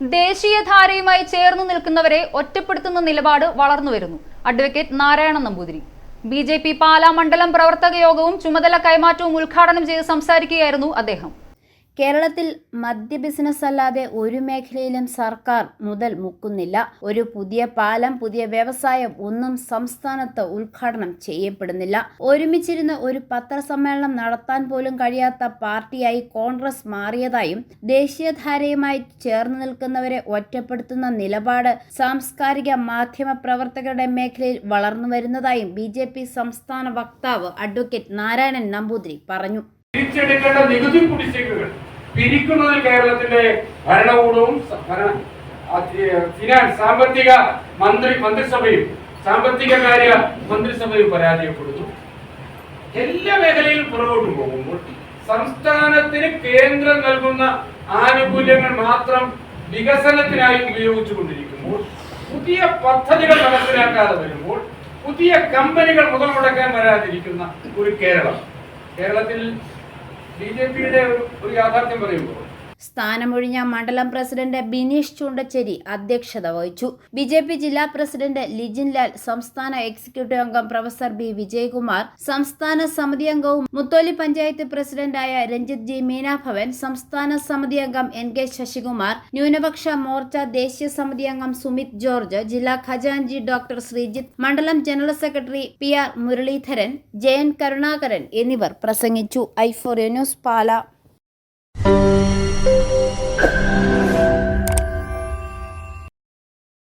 ദേശീയധാരയുമായി ചേർന്നു നിൽക്കുന്നവരെ ഒറ്റപ്പെടുത്തുന്ന നിലപാട് വളർന്നു വരുന്നു. Advocate Narayana Namboothiri. B J P Pala മണ്ഡലം പ്രവർത്തക യോഗവും ചുമതല കൈമാറ്റവും ഉദ്ഘാടനം ചെയ്ത് സംസാരിക്കുകയായിരുന്നു അദ്ദേഹം. കേരളത്തിൽ മദ്യ ബിസിനസ് അല്ലാതെ ഒരു മേഖലയിലും സർക്കാർ മുതൽ മുക്കുന്നില്ല. ഒരു പുതിയ പാലം പുതിയ വ്യവസായം ഒന്നും സംസ്ഥാനത്ത് ഉദ്ഘാടനം ചെയ്യപ്പെടുന്നില്ല. ഒരുമിച്ചിരുന്ന് ഒരു പത്രസമ്മേളനം നടത്താൻ പോലും കഴിയാത്ത പാർട്ടിയായി കോൺഗ്രസ് മാറിയതായും ദേശീയധാരയുമായി ചേർന്ന് നിൽക്കുന്നവരെ ഒറ്റപ്പെടുത്തുന്ന നിലപാട് സാംസ്കാരിക മാധ്യമ പ്രവർത്തകരുടെ മേഖലയിൽ വളർന്നു വരുന്നതായും ബി ജെ പി സംസ്ഥാന വക്താവ് അഡ്വക്കേറ്റ് നാരായണൻ നമ്പൂതിരി പറഞ്ഞു. തിരിച്ചെടുക്കേണ്ട നികുതി കുടിശ്ശികകൾ പിരിക്കുന്നതിൽ കേരളത്തിന്റെ ഭരണകൂടവും ഫിനാൻസ് സാമ്പത്തിക മന്ത്രി മന്ത്രിസഭയും സാമ്പത്തിക കാര്യ മന്ത്രിസഭയും പരാജയപ്പെടുന്നു. എല്ലാ മേഖലയിലും പുറകോട്ട് പോകുമ്പോൾ സംസ്ഥാനത്തിന് കേന്ദ്രം നൽകുന്ന ആനുകൂല്യങ്ങൾ മാത്രം വികസനത്തിനായി ഉപയോഗിച്ചുകൊണ്ടിരിക്കുമ്പോൾ പുതിയ പദ്ധതികൾ നടപ്പിലാക്കാതെ വരുമ്പോൾ പുതിയ കമ്പനികൾ മുതൽ മുടക്കാൻ വരാതിരിക്കുന്ന ഒരു കേരളം. കേരളത്തിൽ ബി ജെ പിയുടെ ഒരു യാഥാർത്ഥ്യം പറയുമ്പോൾ സ്ഥാനമൊഴിഞ്ഞ മണ്ഡലം പ്രസിഡന്റ് ബിനീഷ് ചുണ്ടച്ചേരി അധ്യക്ഷത വഹിച്ചു. ബി ജെ പി ജില്ലാ പ്രസിഡന്റ് ലിജിൻ ലാൽ സംസ്ഥാന എക്സിക്യൂട്ടീവ് അംഗം പ്രൊഫസർ ബി വിജയകുമാർ സംസ്ഥാന സമിതി അംഗവും മുത്തോലി പഞ്ചായത്ത് പ്രസിഡന്റായ രഞ്ജിത് ജി മീനാഭവൻ സംസ്ഥാന സമിതി അംഗം എൻ കെ ശശികുമാർ ന്യൂനപക്ഷ മോർച്ച ദേശീയ സമിതി അംഗം സുമിത് ജോർജ് ജില്ലാ ഖജാൻജി ഡോക്ടർ ശ്രീജിത്ത് മണ്ഡലം general secretary P R Muraleedharan Jayan Karunakaran എന്നിവർ പ്രസംഗിച്ചു. I four news Pala.